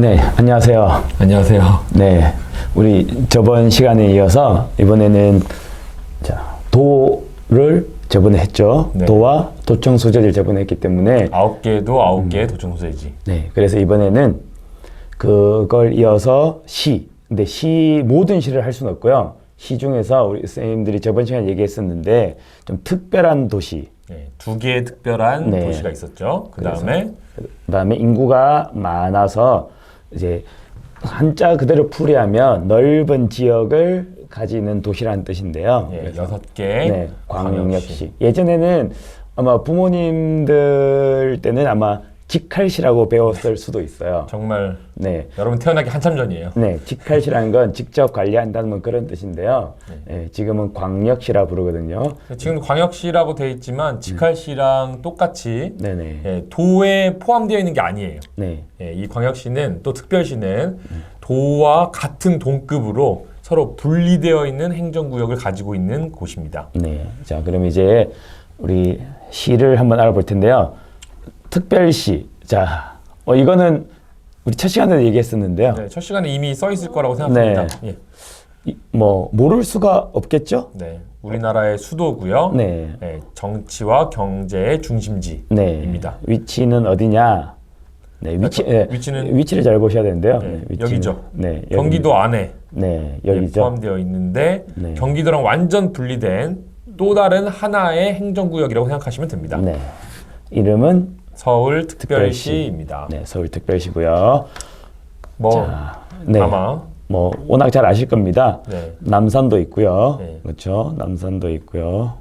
네, 안녕하세요. 안녕하세요. 네, 우리 저번 시간에 이어서 이번에는 자, 도를 저번에 했죠. 네. 도와 도청 소재를 저번에 했기 때문에 아홉 개도 아홉 개의 도청 소재지. 네, 그래서 이번에는 그걸 이어서 시. 근데 시 모든 시를 할 수는 없고요. 시 중에서 우리 선생님들이 저번 시간에 얘기했었는데 좀 특별한 도시. 네, 두 개의 특별한 네. 도시가 있었죠. 그 다음에 그다음에 인구가 많아서 이제 한자 그대로 풀이하면 넓은 지역을 가지는 도시라는 뜻인데요. 예, 그래서 여섯 개 네, 광역시. 예전에는 아마 부모님들 때는 아마 직할시라고 배웠을 수도 있어요. 정말 네. 여러분 태어나기 한참 전이에요. 네, 직할시라는 건 직접 관리한다는 뭐 그런 뜻인데요. 네. 네, 지금은 광역시라 부르거든요. 지금 광역시라고 돼 있지만 직할시랑 똑같이 네네. 예, 도에 포함되어 있는 게 아니에요. 네. 예, 이 광역시는 또 특별시는 도와 같은 동급으로 서로 분리되어 있는 행정구역을 가지고 있는 곳입니다. 네. 자, 그럼 이제 우리 시를 한번 알아볼 텐데요. 특별시. 자, 어, 이거는 우리 첫 시간에 얘기했었는데요. 네, 첫 시간에 이미 써 있을 거라고 생각합니다. 예, 이- 뭐 모를 수가 없겠죠? 네, 우리나라의 수도고요. 네. 네, 정치와 경제의 중심지입니다. 네. 위치는 어디냐? 네, 위치 예, 위치는- 위치를 잘 보셔야 되는데요. 네, 위치는- 여기죠. 네, 경기도 안에 네, 예, 여기죠. 포함되어 있는데 네. 경기도랑 완전 분리된 또 다른 하나의 행정구역이라고 생각하시면 됩니다. 네. 이름은 서울 특별시입니다. 네, 서울 특별시고요. 뭐 자, 네. 아마 뭐 워낙 잘 아실 겁니다. 네. 남산도 있고요. 네. 그렇죠. 남산도 있고요.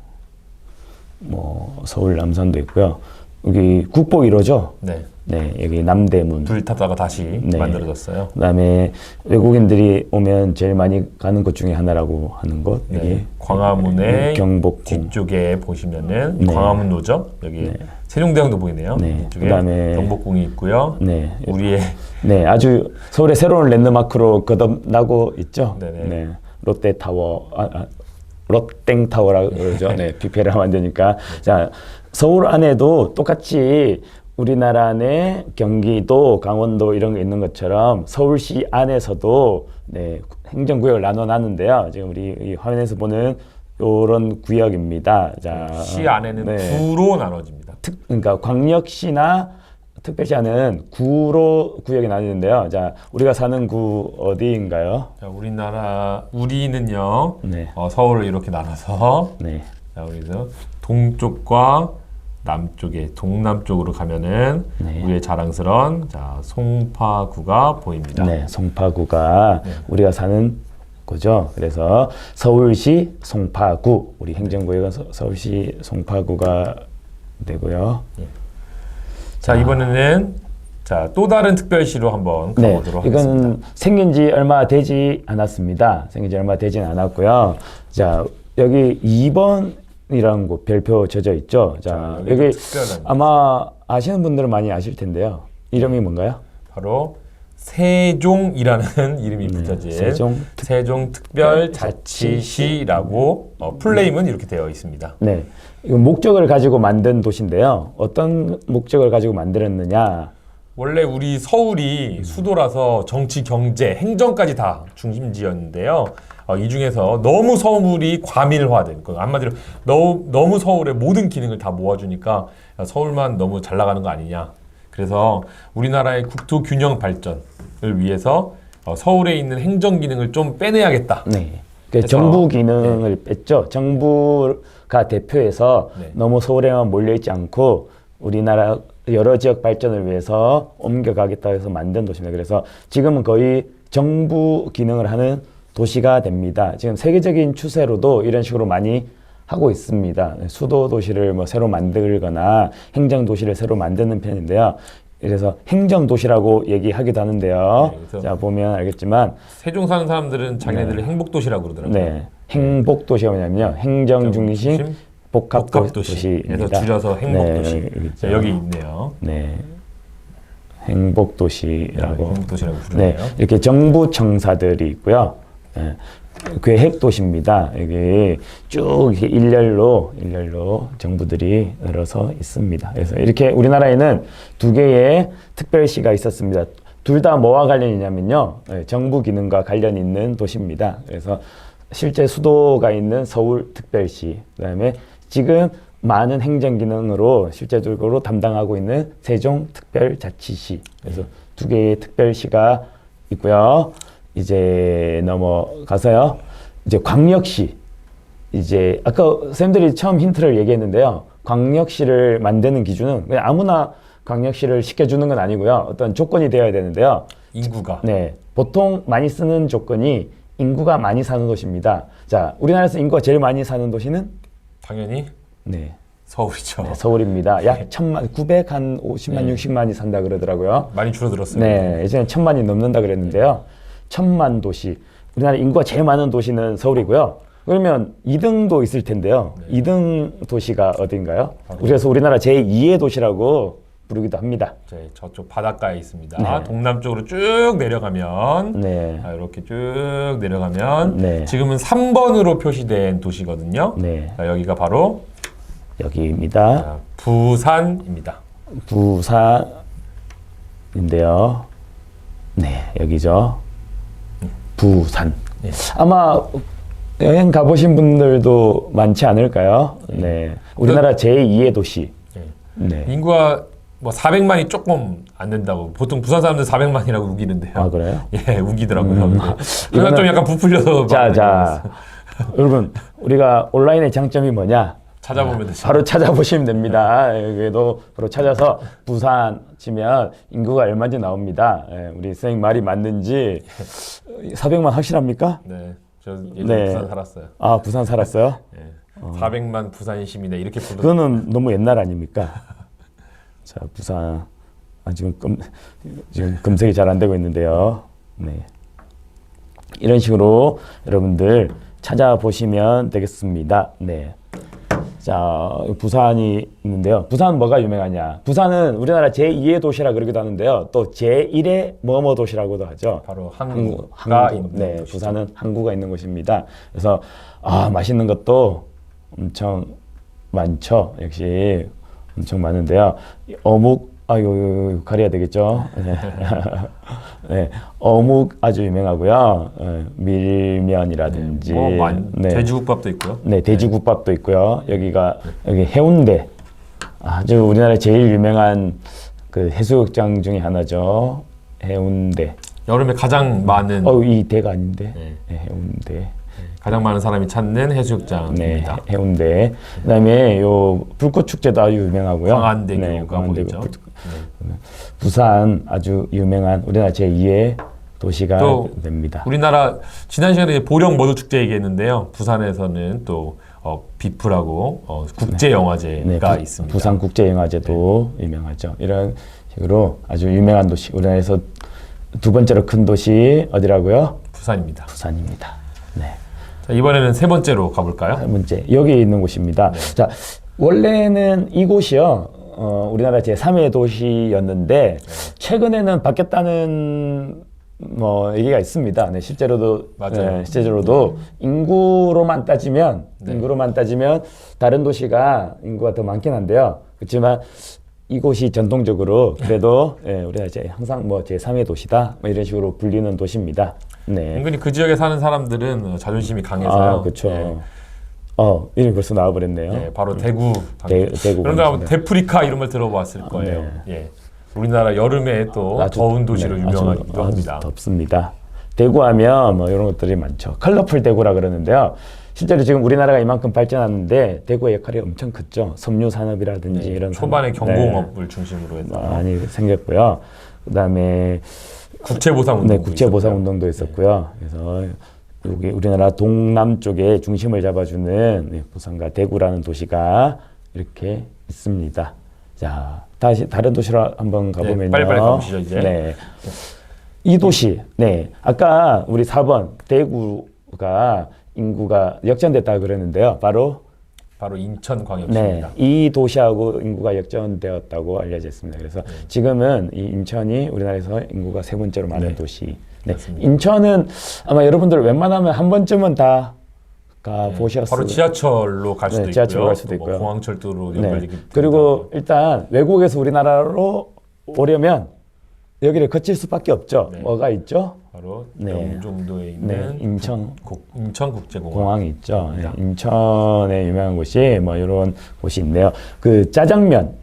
뭐 서울 남산도 있고요. 여기 국보 1호죠. 네, 네, 여기 남대문. 불타다가 다시 네. 만들어졌어요. 그다음에 외국인들이 오면 제일 많이 가는 곳 중에 하나라고 하는 곳 여기 네, 광화문의 경복궁. 뒤쪽에 보시면은 네. 광화문로죠. 여기 세종대왕도 보이네요. 네, 이쪽에 그다음에 경복궁이 있고요. 네, 우리의 네, 아주 서울의 새로운 랜드마크로 거듭나고 있죠. 네네. 네, 롯데타워, 아, 아, 롯땡타워라고 그러죠. 네, PPL을 만드니까. 자, 서울 안에도 똑같이 우리나라 내 경기도, 강원도 이런 게 있는 것처럼 서울시 안에서도 네, 행정구역을 나눠 놨는데요. 지금 우리 이 화면에서 보는 요런 구역입니다. 자, 시 안에는 네. 구로 나눠집니다. 특, 그러니까 광역시나 특별시하는 구로 구역이 나뉘는데요. 자, 우리가 사는 구 어디인가요? 자, 우리나라 우리는요. 네. 어, 서울을 이렇게 나눠서 네. 자, 여기서 동쪽과 남쪽에 동남쪽으로 가면은 네. 우리의 자랑스러운 자, 송파구가 보입니다. 네, 송파구가 우리가 사는 거죠. 그래서 서울시 송파구 우리 행정구역은 서, 서울시 송파구가 되고요. 자, 이번에는 자, 또 다른 특별시로 한번 네, 가보도록 하겠습니다. 이건 생긴 지 얼마 되지 않았습니다. 생긴 지 얼마 되진 않았고요. 자, 여기 2번 이라는 곳 별표 져져 있죠. 자, 자, 여기 아마 아시는 분들은 많이 아실 텐데요. 이름이 뭔가요? 바로 세종이라는 이름이 붙여진 네, 세종 세종 특별자치시라고 어, 플레임은 이렇게 되어 있습니다. 네. 목적을 가지고 만든 도시인데요. 어떤 목적을 가지고 만들었느냐? 원래 우리 서울이 수도라서 정치, 경제, 행정까지 다 중심지였는데요. 어, 이 중에서 너무 서울이 과밀화된, 그 한마디로 너무, 너무 서울의 모든 기능을 다 모아주니까 서울만 너무 잘 나가는 거 아니냐. 그래서 우리나라의 국토 균형 발전을 위해서 어, 서울에 있는 행정 기능을 좀 빼내야겠다. 네. 그 그래서- 정부 기능을 뺐죠. 정부가 대표해서 네. 너무 서울에만 몰려 있지 않고 우리나라 여러 지역 발전을 위해서 옮겨가겠다 해서 만든 도시입니다. 그래서 지금은 거의 정부 기능을 하는 도시가 됩니다. 지금 세계적인 추세로도 이런 식으로 많이 하고 있습니다. 수도 도시를 뭐 새로 만들거나 행정 도시를 새로 만드는 편인데요. 그래서 행정 도시라고 얘기하기도 하는데요. 네, 자 보면 알겠지만 세종 사는 사람들은 자기네들을 행복 도시라고 그러더라고요. 네. 행복 도시가 뭐냐면요. 행정 중심, 복합 복합 도시. 도시입니다. 그래서 줄여서 행복 도시. 네, 여기, 있네요. 네. 행복 도시라고. 행복 도시라고 네. 부르네요. 이렇게 정부 청사들이 있고요. 네. 계획 도시입니다. 여기 쭉 일렬로 일렬로 정부들이 늘어서 있습니다. 그래서 이렇게 우리나라에는 두 개의 특별시가 있었습니다. 둘 다 뭐와 관련이 있냐면요. 네, 정부 기능과 관련 있는 도시입니다. 그래서 실제 수도가 있는 서울 특별시, 그다음에 지금 많은 행정 기능으로 실제적으로 담당하고 있는 세종특별자치시. 그래서 두 개의 특별시가 있고요. 이제 넘어가서요. 이제 광역시. 이제 아까 쌤들이 처음 힌트를 얘기했는데요. 광역시를 만드는 기준은 그냥 아무나 광역시를 시켜주는 건 아니고요. 어떤 조건이 되어야 되는데요. 인구가 네, 보통 많이 쓰는 조건이 인구가 많이 사는 도시입니다. 자, 우리나라에서 인구가 제일 많이 사는 도시는 당연히 네, 서울이죠. 네, 서울입니다. 약 천만, 900, 한 50만, 네. 60만이 산다 그러더라고요. 많이 줄어들었어요. 네, 예전에 천만이 넘는다 그랬는데요. 천만 도시. 우리나라 인구가 제일 많은 도시는 서울이고요. 그러면 2등도 있을 텐데요. 네. 2등 도시가 어딘가요? 그래서 우리나라 제2의 도시라고 부르기도 합니다. 네, 저쪽 바닷가에 있습니다. 네. 동남쪽으로 쭉 내려가면 네. 자, 이렇게 쭉 내려가면 네. 지금은 3번으로 표시된 도시거든요. 네. 자, 여기가 바로 여기입니다. 자, 부산입니다. 부산인데요. 네, 여기죠. 부산. 네. 아마 여행 가보신 분들도 많지 않을까요? 네. 우리나라 제2의 도시. 네. 네. 인구가 뭐 400만이 조금 안 된다고 보통 부산 사람들 400만이라고 우기는데요. 아, 그래요? 예, 우기더라고요. 그건 이거는- 좀 약간 부풀려서 자, 말하는 자. 거였어요. 여러분, 우리가 온라인의 장점이 뭐냐? 찾아보면 되죠. 바로 찾아보시면 됩니다. 여기도 바로 찾아서 부산 치면 인구가 얼마인지 나옵니다. 예, 우리 선생님 말이 맞는지 400만 확실합니까? 네, 저 예전에 네. 부산 살았어요. 아, 부산 살았어요? 예. 400만 부산 시민에 이렇게 불러. 그거는 너무 옛날 아닙니까? 자, 부산. 아, 지금 검, 지금 검색이 잘 안 되고 있는데요. 네. 이런 식으로 여러분들 찾아보시면 되겠습니다. 네. 자, 부산이 있는데요. 부산 뭐가 유명하냐? 부산은 우리나라 제2의 도시라 그러기도 하는데요. 또 제1의 뭐뭐 도시라고도 하죠. 바로 항구, 항구가 항구. 있는 네, 곳이죠. 부산은 항구가 있는 곳입니다. 그래서 아 맛있는 것도 엄청 많죠. 역시 엄청 많은데요. 이 어묵 아유 요 가려야 되겠죠. 네. 네, 어묵 아주 유명하고요. 어, 밀면이라든지 뭐 많, 네. 돼지국밥도 있고요. 네, 돼지국밥도 있고요. 여기가 여기 해운대 아주 우리나라 제일 유명한 그 해수욕장 중에 하나죠. 해운대. 여름에 가장 많은 어, 이 대가 아닌데. 네. 네, 해운대. 가장 많은 사람이 찾는 네, 해수욕장입니다. 해운대. 그다음에 요 불꽃 축제도 아주 유명하고요. 광안대교가 네. 보이죠. 불- 부산 아주 유명한 우리나라 제2의 도시가 또 됩니다. 우리나라 지난 시간에 보령 머드 축제 얘기했는데요. 부산에서는 또 어, 비프라고 어, 국제 영화제가 네, 부- 있습니다. 부산 국제 영화제도 유명하죠. 이런 식으로 아주 유명한 도시. 우리나라에서 두 번째로 큰 도시 어디라고요? 부산입니다. 부산입니다. 네. 자, 이번에는 세 번째로 가볼까요? 첫 번째 여기 있는 곳입니다. 자 원래는 이곳이요. 어, 우리나라 제 3의 도시였는데 최근에는 바뀌었다는 뭐 얘기가 있습니다. 네, 실제로도 맞아요. 네, 실제로도 인구로만 따지면 네. 인구로만 따지면 다른 도시가 인구가 더 많긴 한데요. 그렇지만 이곳이 전통적으로 그래도 예, 우리가 이제 항상 뭐 제 3의 도시다 뭐 이런 식으로 불리는 도시입니다. 네. 은근히 그 지역에 사는 사람들은 어, 자존심이 강해서요. 아, 그렇죠. 예, 어, 이름이 벌써 나와버렸네요. 예, 바로 대구. 대- 대구 그런가 하면 가겠습니다. 데프리카 이런 걸 들어봤을 거예요. 예. 우리나라 여름에 또 아주- 더운 도시로 네, 아주- 유명하기도 아주 합니다. 덥습니다. 대구하면 뭐 이런 것들이 많죠. 컬러풀 대구라 그러는데요. 실제로 지금 우리나라가 이만큼 발전하는데 대구의 역할이 엄청 컸죠. 섬유 산업이라든지 네, 이런 초반에 산업. 네, 경공업을 중심으로 해서 많이 생겼고요. 그다음에 국채 보상 운동 네, 국제보상 운동도 있었고요. 그래서 여기 우리나라 동남 쪽에 중심을 잡아주는 네, 부산과 대구라는 도시가 이렇게 있습니다. 자, 다시 다른 도시로 한번 가보면요. 네, 빨리빨리 가보시죠, 이제. 네. 이 도시, 네. 아까 우리 4번 대구가 인구가 역전됐다 그랬는데요. 바로 바로 네, 인천광역시입니다. 이 도시하고 인구가 역전되었다고 알려져 있습니다. 그래서 지금은 이 인천이 우리나라에서 인구가 세 번째로 많은 네. 도시. 네, 맞습니다. 인천은 아마 여러분들 웬만하면 한 번쯤은 다 가 보셨을 네, 바로 지하철로 갈 수도 네, 지하철로. 갈 수도 또뭐 있고요. 공항철도로 네. 연결되기 그리고 일단 외국에서 우리나라로 오려면 여기를 거칠 수밖에 없죠. 네. 뭐가 있죠? 바로 네. 영종도에 있는 네, 인천 국, 인천국제공항. 공항이 있죠. 예, 네. 인천에 유명한 곳이 뭐 이런 곳이 있네요. 그 짜장면,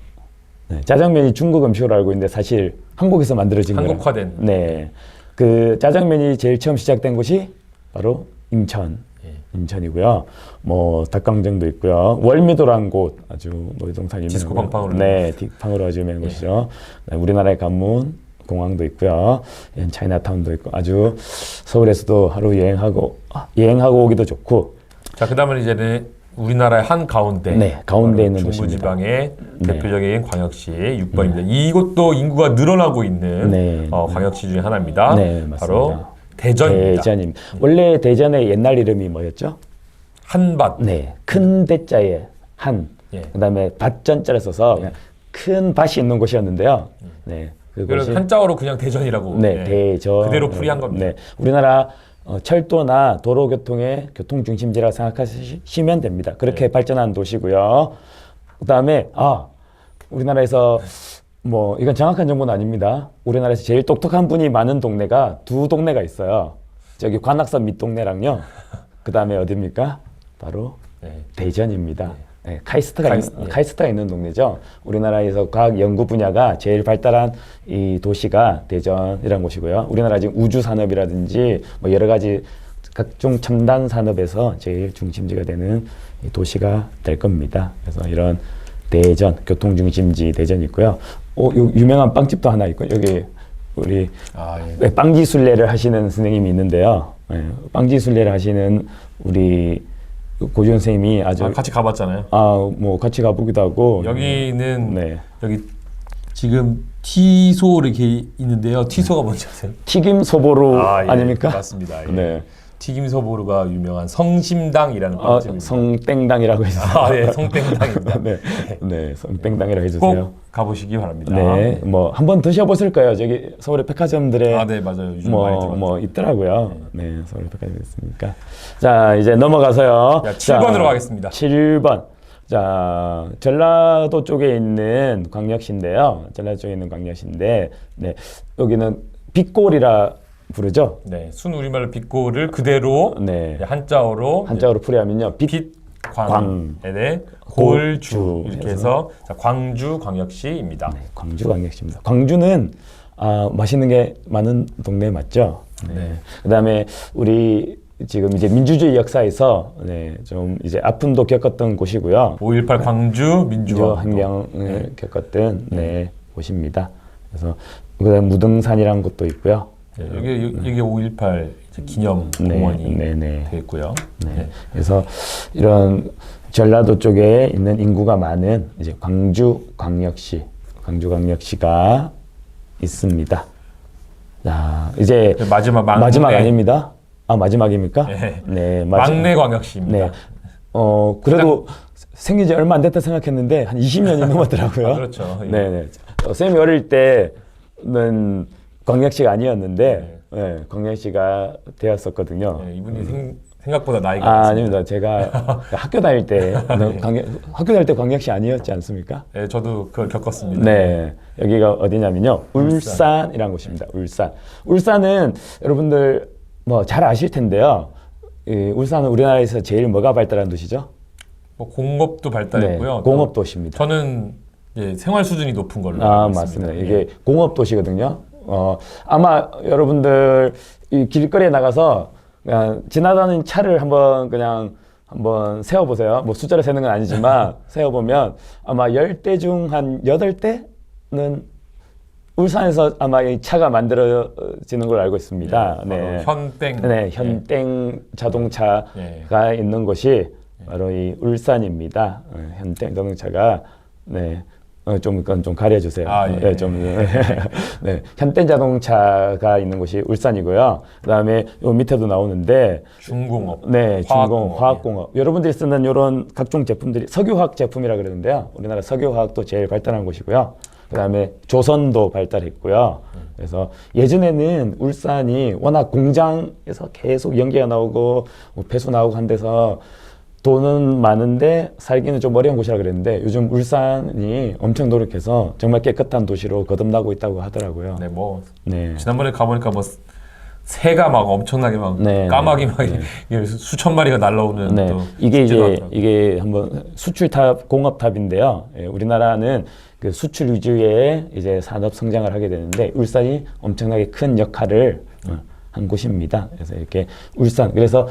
네, 짜장면이 중국 음식으로 알고 있는데 사실 한국에서 만들어진. 한국화된. 네, 그 짜장면이 제일 처음 시작된 곳이 바로 인천. 예. 인천이고요. 뭐 닭강정도 있고요. 월미도란 곳 아주 놀이동산 유명한 디스코 곳. 팡팡으로 네, 팡으로 아주 유명한 예. 곳이죠. 네, 우리나라의 관문 공항도 있고요. 예, 차이나타운도 있고 아주 서울에서도 하루 여행하고 아, 여행하고 오기도 좋고 자, 그다음에 이제는 우리나라의 한 가운데. 네, 가운데 있는 중부 지방의 네. 대표적인 광역시 6번입니다. 이곳도 인구가 늘어나고 있는 네. 어, 광역시 중에 하나입니다. 네, 맞습니다. 바로 대전입니다. 대전임. 원래 대전의 옛날 이름이 뭐였죠? 한밭. 네, 큰 대자에 한. 예. 그다음에 밭전자를 써서 그냥 큰 밭이 있는 곳이었는데요. 네, 그래서 한자어로 그냥 대전이라고. 네, 예. 대전 그대로 풀이한 겁니다. 네, 우리나라 어, 철도나 도로교통의 교통 중심지라 생각하시면 됩니다. 그렇게 네. 발전한 도시고요. 그 다음에 아 우리나라에서 뭐 이건 정확한 정보는 아닙니다. 우리나라에서 제일 똑똑한 분이 많은 동네가 두 동네가 있어요. 저기 관악산 밑동네랑요. 그 다음에 어디입니까? 바로 네. 대전입니다. 네, 카이스트가 카이스- 있는, 예. 카이스트가 있는 동네죠. 우리나라에서 과학 연구 분야가 제일 발달한 이 도시가 대전이라는 곳이고요. 우리나라 지금 우주 산업이라든지 뭐 여러 가지 각종 첨단 산업에서 제일 중심지가 되는 이 도시가 될 겁니다. 그래서 이런 대전 교통 중심지 대전이 있고요. 어, 요 유명한 빵집도 하나 있고 여기 우리 아, 예. 네, 빵지 순례를 하시는 선생님이 있는데요. 네, 빵지 순례를 하시는 우리 고준 선생님이 아주 아, 같이 가봤잖아요. 아, 뭐 같이 가보기도 하고 여기는 네. 여기 지금 티소 이렇게 있는데요. 티소가 뭔지 아세요? 튀김 소보루 아, 예. 아, 닙니까 맞습니다. 예. 네. 튀김 소보루가 유명한 성심당이라는 어, 빵집입니다. 성땡당이라고 해주세요. 아, 예, 성땡당입니다. 네, 네, 성땡당이라고 해주세요. 꼭 가보시기 바랍니다. 네, 뭐 한번 드셔보실 거예요. 저기 서울의 백화점들에 아, 네, 맞아요. 요즘 많이 뭐, 들어갔죠. 뭐 있더라고요. 네, 서울 백화점 있으니까. 자, 이제 넘어가서요. 자, 7번으로 가겠습니다. 7번. 자, 전라도 쪽에 있는 광역시인데요. 전라도 쪽에 있는 광역시인데, 네, 여기는 빛골이라 부르죠. 네, 순 우리말 빛골을 그대로 네, 한자어로 한자어로 풀이하면요. 빛, 빛 광, 광. 네, 골주 골주. 이렇게 해서 자, 광주 광역시입니다. 네, 광주 광역시입니다. 광주는 아, 맛있는 게 많은 동네 맞죠? 네. 그다음에 우리 지금 이제 민주주의 역사에서 네, 좀 이제 아픔도 겪었던 곳이고요. 5.18 광주 민주화 민주혁명을 겪었던 네, 곳입니다. 그래서 그다음 무등산이라는 곳도 있고요. 네, 여기 여기 5.18 이제 기념 네, 공원이 네, 네. 되어 있고요. 네. 네. 그래서 이런 전라도 쪽에 있는 인구가 많은 이제 광주 광역시, 광주 광역시가 있습니다. 자, 이제 네, 마지막 막내, 마지막 아닙니다. 아 마지막입니까? 네. 네, 마지- 막내 광역시입니다. 네. 어 그래도 생긴 지 얼마 안 됐다 생각했는데 한 20년이 넘었더라고요. 아, 그렇죠. 예. 네, 네. 어, 쌤이 어릴 때는 광역시가 아니었는데, 네. 광역시가 되었었거든요. 네, 이분이 생, 생각보다 나이가 아, 많습니다. 아닙니다. 제가 학교 다닐 때 광역, 학교 다닐 때 광역시 아니었지 않습니까? 네, 저도 그걸 겪었습니다. 네. 여기가 어디냐면요. 울산이라는 곳입니다. 울산. 울산은 여러분들 뭐 잘 아실 텐데요. 이 울산은 우리나라에서 제일 뭐가 발달한 도시죠? 뭐 공업도 발달했고요. 네, 공업 도시입니다. 저는 예, 생활 수준이 높은 걸로 아, 알고 맞습니다. 있습니다. 이게 공업 도시거든요. 어, 아마 여러분들 이 길거리에 나가서 그냥 지나가는 차를 한번 그냥 한번 세어보세요. 뭐 숫자를 세는 건 아니지만 세어보면 아마 열 대 중 한 여덟 대는 울산에서 아마 이 차가 만들어지는 걸로 알고 있습니다. 예, 바로 현땡. 네, 현땡 자동차가 예. 있는 곳이 바로 이 울산입니다. 어, 현땡 자동차가 네. 어, 좀, 그건 좀 가려주세요. 아, 예. 네, 좀, 네. 현땡 자동차가 있는 곳이 울산이고요. 그 다음에 요 밑에도 나오는데, 중공업. 네, 중공, 화학공업. 화학공업. 여러분들이 쓰는 이런 각종 제품들이 석유화학 제품이라 그러는데요. 우리나라 석유화학도 제일 발달한 곳이고요. 그 다음에 조선도 발달했고요. 그래서 예전에는 울산이 워낙 공장에서 계속 연기가 나오고 뭐 배수 나오고 한 데서 돈은 많은데 살기는 좀 어려운 곳이라 그랬는데 요즘 울산이 엄청 노력해서 정말 깨끗한 도시로 거듭나고 있다고 하더라고요. 네, 뭐 네. 지난번에 가보니까 뭐 새가 막 엄청나게 막 네, 까마귀 네, 막 이게 수천 마리가 날라오는 네, 또 이게 이제 하더라고요. 이게 한번 수출탑 공업탑인데요. 예, 우리나라는 그 수출 위주의 이제 산업 성장을 하게 되는데 울산이 엄청나게 큰 역할을 어, 한 곳입니다. 그래서 이렇게 울산 그래서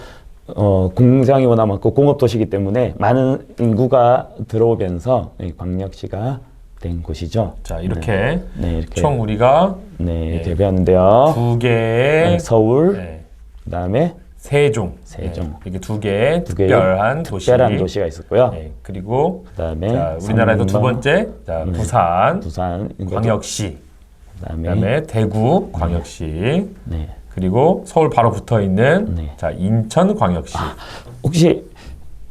어, 공장이 워낙 많고 공업 도시이기 때문에 많은 인구가 들어오면서 이 광역시가 된 곳이죠. 자 이렇게 네, 이렇게 총 우리가 네 이렇게 네. 배웠는데요. 두 개의 네, 서울 네, 그다음에 세종, 세종. 네, 이렇게 두 개의 두 개의 특별한 도시, 특별한 도시가 있었고요. 네, 그리고 그다음에 자, 우리나라에서 두 번째 자, 네. 부산 부산 광역시, 그다음에, 그다음에 대구 광역시, 네. 그리고 서울 바로 붙어 있는 네. 자 인천 광역시, 혹시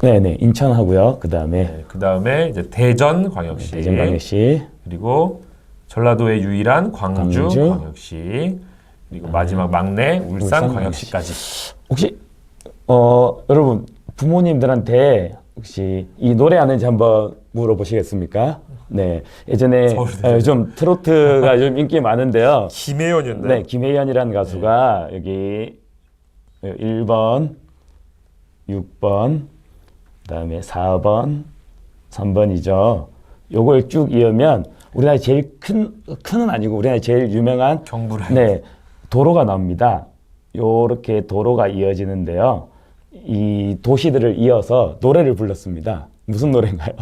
네네 인천하고요. 그 다음에 네, 그 다음에 이제 대전 광역시, 대전광역시 그리고 전라도의 유일한 광주, 광주. 그리고 마지막 막내 울산, 울산 광역시까지. 혹시 어 여러분 부모님들한테 혹시 이 노래 아는지 한번 물어보시겠습니까? 네 예전에 서울대전. 어, 좀 트로트가 좀 인기 많은데요. 김혜연이었나요? 네 김혜연이라는 가수가 여기 1번, 6번, 그다음에 4번, 3번이죠. 요걸 쭉 이으면 우리나라 제일 큰 큰은 아니고 우리나라 제일 유명한 경부를 네, 도로가 나옵니다. 요렇게 도로가 이어지는데요. 이 도시들을 이어서 노래를 불렀습니다. 무슨 노래인가요?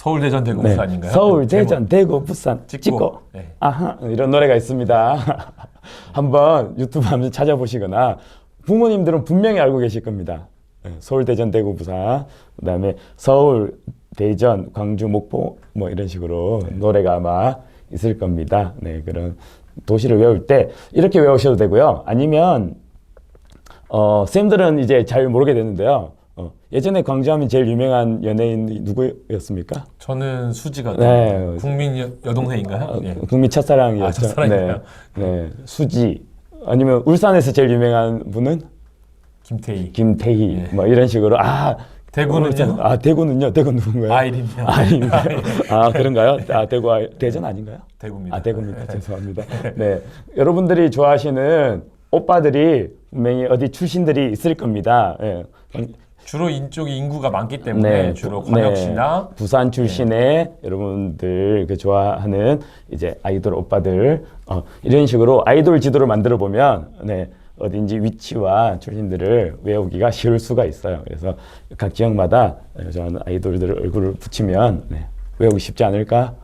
서울 대전 대구 네, 부산인가요? 서울. 대전, 대구, 부산, 찍고. 찍고. 네. 아하, 이런 노래가 있습니다. 한번 유튜브 한번 찾아보시거나 부모님들은 분명히 알고 계실 겁니다. 네, 서울, 대전, 대구, 부산. 그다음에 서울, 대전, 광주, 목포 뭐 이런 식으로 노래가 아마 있을 겁니다. 네, 그런 도시를 외울 때 이렇게 외우셔도 되고요. 아니면 어, 쌤들은 이제 잘 모르게 되는데요. 어, 예전에 광주하면 제일 유명한 연예인이 누구였습니까? 저는 수지가 네. 국민 여, 여동생인가요? 어, 예. 국민 첫사랑이었죠. 아, 첫사랑인가요? 네, 네, 수지. 아니면 울산에서 제일 유명한 분은 김태희. 김태희. 네. 뭐 이런 식으로 아 대구는요? 아 대구는요. 대구 누군가요? 아이린이요. 아이린가요? 아 그런가요? 아 대구 아이- 대전 아닌가요? 대구입니다. 아 대구입니다. 죄송합니다. 네, 여러분들이 좋아하시는 오빠들이 분명히 어디 출신들이 있을 겁니다. 예. 주로 이쪽이 인구가 많기 때문에 주로 광역시나 네, 부산 출신의 여러분들 그 좋아하는 이제 아이돌 오빠들 어, 이런 식으로 아이돌 지도를 만들어 보면 네, 어딘지 위치와 출신들을 외우기가 쉬울 수가 있어요. 그래서 각 지역마다 저는 아이돌들 얼굴을 붙이면 네, 외우기 쉽지 않을까요?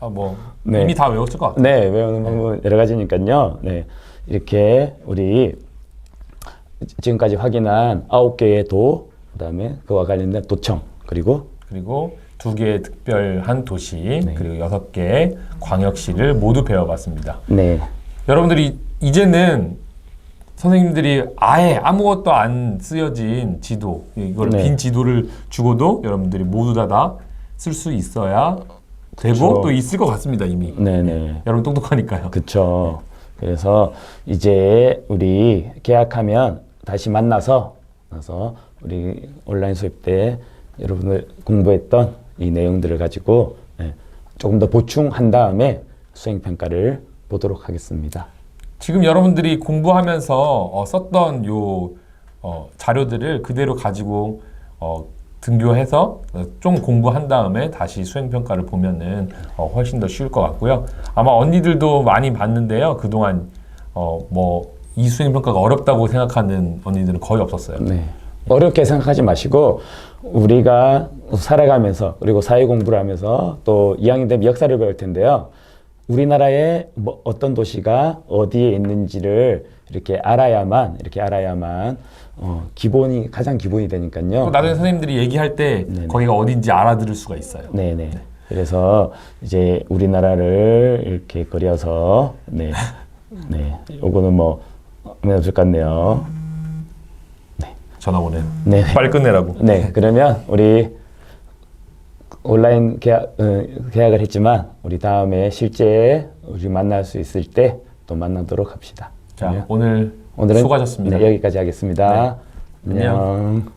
아, 뭐 네. 이미 다 외웠을 것 같아요. 네, 외우는 방법은 여러 가지니까요. 네, 이렇게 우리 지금까지 확인한 아홉 개의 도, 그 다음에 그와 관련된 도청, 그리고 그리고 두 개의 특별한 도시 네. 그리고 여섯 개의 광역시를 모두 배워봤습니다. 네, 여러분들이 이제는 선생님들이 아예 아무것도 안 쓰여진 지도 이걸 네. 빈 지도를 주고도 여러분들이 모두 다다쓸수 있어야 되고 그쵸. 또 있을 것 같습니다 이미. 네, 네, 여러분 똑똑하니까요. 그렇죠. 그래서 이제 우리 계약하면 다시 만나서 나서 우리 온라인 수업 때 여러분들 공부했던 이 내용들을 가지고 네, 조금 더 보충한 다음에 수행 평가를 보도록 하겠습니다. 지금 여러분들이 공부하면서 어, 썼던 요 어, 자료들을 그대로 가지고 어, 등교해서 어, 좀 공부한 다음에 다시 수행 평가를 보면은 어, 훨씬 더 쉬울 것 같고요. 아마 언니들도 많이 봤는데요. 그동안 어, 뭐 이 수행 평가가 어렵다고 생각하는 언니들은 거의 없었어요. 네. 어렵게 생각하지 마시고 우리가 살아가면서 그리고 사회 공부를 하면서 또 2학년 되면 역사를 배울 텐데요. 우리나라의 뭐 어떤 도시가 어디에 있는지를 이렇게 알아야만 이렇게 알아야만 어, 기본이 가장 기본이 되니까요. 또 나중에 선생님들이 얘기할 때 네네. 거기가 어딘지 알아들을 수가 있어요. 네네. 그래서 이제 우리나라를 이렇게 그려서 네, 네, 요거는 뭐 의미 없을 것 같네요. 전화 오네요. 네. 빨리 끝내라고. 네, 그러면 우리 온라인 계약, 어, 계약을 했지만 우리 다음에 실제 우리 만날 수 있을 때 또 만나도록 합시다. 자 그러면 오늘 오늘은 수고하셨습니다. 네, 여기까지 하겠습니다. 네. 안녕. 안녕.